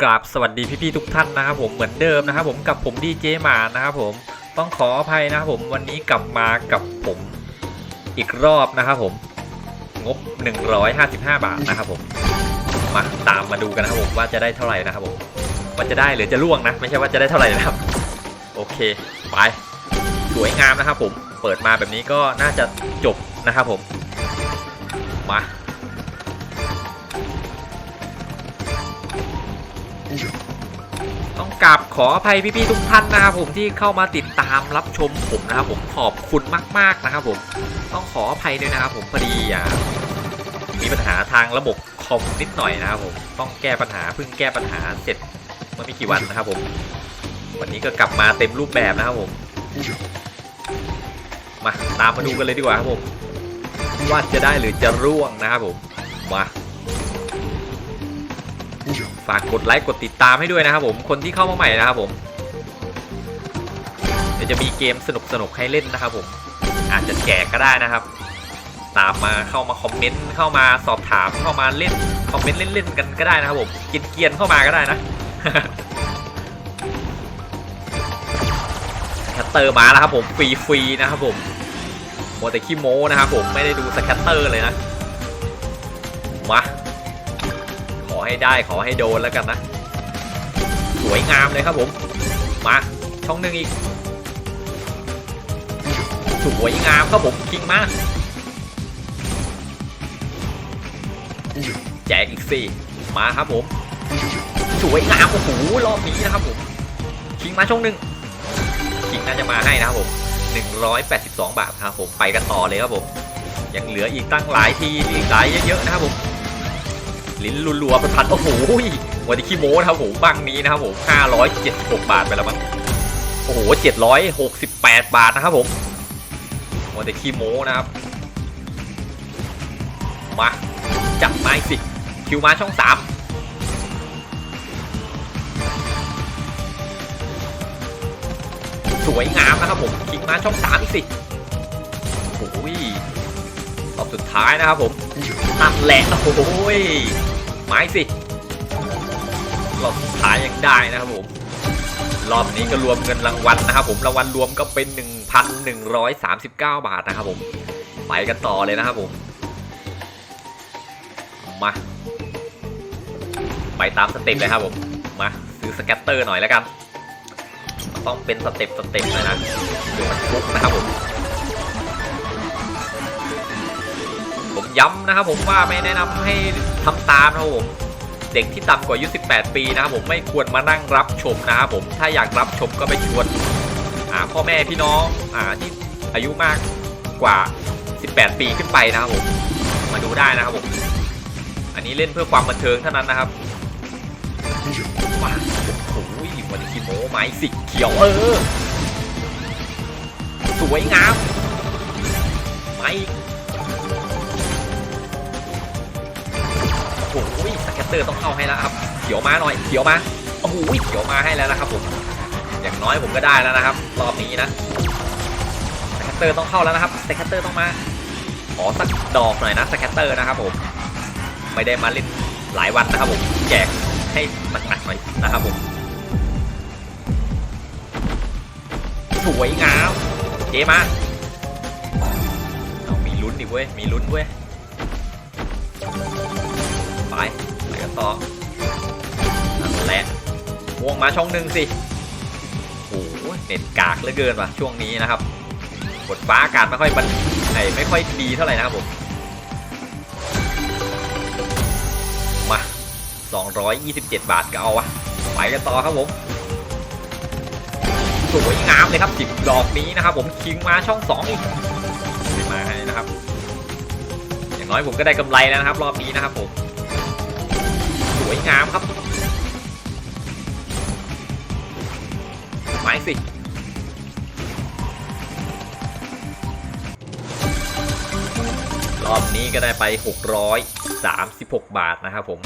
กราบสวัสดีพี่ๆทุกท่านนะครับผมเหมือนเดิมนะครับผมกับผมดีเจหมานะครับผมต้องขออภัยนะครับผมวันนี้กลับมากับผมอีกรอบนะครับผมงบ 155 บาทนะครับผมมาตามมาดูกันนะครับผมว่าจะได้เท่าไหร่นะครับผมว่าจะได้หรือจะล่วงนะ ไม่ใช่ว่าจะได้เท่าไหร่นะครับ โอเคไปสวยงามนะครับผมเปิดมาแบบนี้ก็น่าจะจบนะครับผมมา ต้องกราบขออภัยพี่ๆทุกท่านนะครับผมที่เข้ามาติดตามรับชมผมนะครับผมขอบคุณมากๆนะครับผมต้องขออภัยด้วยนะครับผมพอดีอะมีปัญหาทางระบบคอมนิดหน่อยนะครับผมต้องแก้ปัญหาเพิ่งแก้ปัญหาเสร็จเมื่อไม่กี่วันนะครับผมวันนี้ก็กลับมาเต็มรูปแบบนะครับผมมาตามมาดูกันเลยดีกว่าครับผมว่าจะได้หรือจะร่วงนะครับผมมา ฝากกดไลค์กดติดตามให้ด้วยนะครับผมคนที่เข้ามาใหม่นะครับผมเดี๋ยวจะมีเกมสนุกๆให้เล่นนะครับ ผมอาจจะแจกก็ได้นะครับ ตามมาเข้ามาคอมเมนต์เข้ามาสอบถามเข้ามาเล่นคอมเมนต์เล่นๆกันก็ได้นะครับผมกินเกียนเข้ามาก็ได้นะแคตเตอร์มาแล้วครับผมฟรีๆนะครับผมโมวแต่ขี้โม้นะครับผมไม่ได้ดูสแคตเตอร์เลยนะมา ให้ได้ขอให้โดนแล้วกันนะ สวยงามเลยครับผม มาช่องหนึ่งอีก สวยงามครับผมคิงมาแจกอีกสี่มาครับผม สวยงามโอ้โหรอบนี้นะครับผมคิงมาช่องหนึ่งคิงน่าจะมาให้นะครับผม182 บาทครับผมไปกันต่อเลยครับผมยังเหลืออีกตั้งหลายทีอีกหลายเยอะๆนะครับผม ลิ้นรัวๆประทันโอ้โหวันนี้ขี้โม้นะครับผมบังนี้นะครับผม576 บาทไปแล้วมั้งโอ้โห768 บาทนะครับผมวันนี้ขี้โม้นะครับมาจับไม้สิคิวมาช่อง3สวยงามนะครับผมคิงมาช่อง3อีกสิโอ้ยรอบสุดท้ายนะครับผมนั่นแหละโอ้ย ไม้สิรอบสุดท้ายยังได้นะครับผม รอบนี้ก็รวมเงินรางวัลนะครับผมรางวัลรวมก็เป็น 1,139 บาทนะครับผมไปกันต่อเลยนะครับผมมาไปตามสเต็ปเลยครับผมมาซื้อสแกตเตอร์หน่อยแล้วกัน ต้องเป็นสเต็ปสเต็ปเลยนะเดี๋ยวมันฟุกนะครับผม ผมย้ำนะครับผมว่าไม่แนะนำให้ทำตามนะครับผม เด็กที่ต่ำกว่าอายุ18 ปีนะครับผมไม่ควรมานั่งรับชมนะครับผมถ้าอยากรับชมก็ไปชวนพ่อแม่พี่น้องอที่อายุมากกว่า 18 ปีขึ้นไปนะครับผมมาดูได้นะครับผม อันนี้เล่นเพื่อความบันเทิงเท่านั้นนะครับมาโอ้โหวันนี้โมไม้สิเขียวเออ สวยงาม ไม้ โอ้โหสแกตเตอร์ต้องเข้าให้แล้วครับเขียวมาหน่อยเขียวมาโอ้โหเขียวมาให้แล้วนะครับผมอย่างน้อยผมก็ได้แล้วนะครับ รอบนี้นะสแกตเตอร์ต้องเข้าแล้วนะครับสแกตเตอร์ต้องมาขอสักดอกหน่อยนะสแกตเตอร์นะครับผมไม่ได้มาเล่นหลายวันนะครับผมแจกให้หนักๆหน่อยนะครับผมสวยงามเจมาเอามีลุ้นดิเว้ยมีลุ้นเว้ย ไปไปกันต่อนั่นแหละวงมาช่องหนึ่งสิโอ้โหเน็ตกากเหลือเกินว่ะช่วงนี้นะครับบทฟ้าอากาศไม่ค่อยบันไอไม่ค่อยดีเท่าไหร่นะครับผมมา 227 บาทก็เอาวะไปกันต่อครับผมสวยงามเลยครับจิบดอกนี้นะครับ ผมคิงมาช่องสองอีกมาให้นะครับ อย่างน้อยผมก็ได้กำไรแล้วนะครับ รอบนี้นะครับผม วยงามครับไม้สิรอบนี้ก็ได้ไป 636 บาทนะครับผม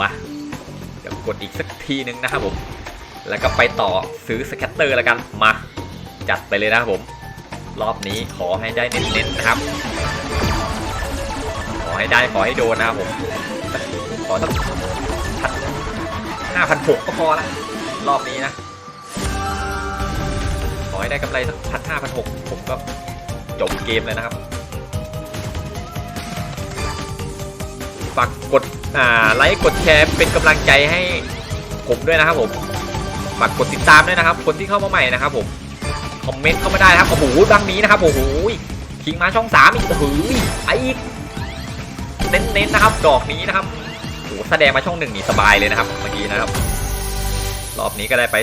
มา เดี๋ยวกดอีกสักทีนึงนะครับผม แล้วก็ไปต่อซื้อสแคตเตอร์แล้วกัน มา จัดไปเลยนะครับผม รอบนี้ขอให้ได้เน้นๆนะครับ ขอให้ได้ขอให้โดนนะครับผม อสักพันห้าพันหกก็พอละรอบนี้นะ ขอให้ได้กำไรสักพันห้าพันหกผมก็จบเกมเลยนะครับ ฝากกดไลค์กดแชร์เป็นกำลังใจให้ผมด้วยนะครับผม ฝากกดติดตามด้วยนะครับ คนที่เข้ามาใหม่นะครับผม คอมเมนต์เข้ามาได้นะครับ โอ้โหดังนี้นะครับ โอ้โหคิงมาช่องสามอีก โอ้โหไออีก เน้นๆนะครับ ดอกนี้นะครับ แสดงมาช่องหนึ่งนี่สบายเลยนะครับเมื่อกี้นะครับ รอบนี้ก็ได้ไป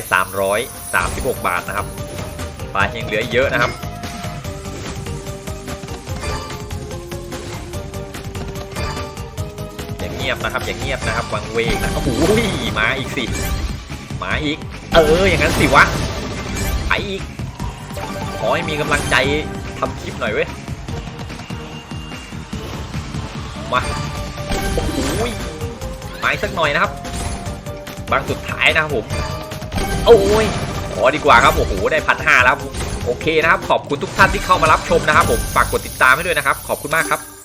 336 บาทนะครับปลายังเหลือเยอะนะครับอย่างเงียบนะครับอย่างเงียบนะครับวังเวงนะโอ้โหมาอีกสิมาอีก เอออย่างนั้นสิวะไปอีกขอให้มีกำลังใจทำคลิปหน่อยเว้ยมา มาสักหน่อยนะครับ บางสุดท้ายนะครับผม โอ้ยขอดีกว่าครับ โอ้โห ได้พันห้าแล้ว โอเคนะครับ ขอบคุณทุกท่านที่เข้ามารับชมนะครับผม ฝากกดติดตามให้ด้วยนะครับ ขอบคุณมากครับ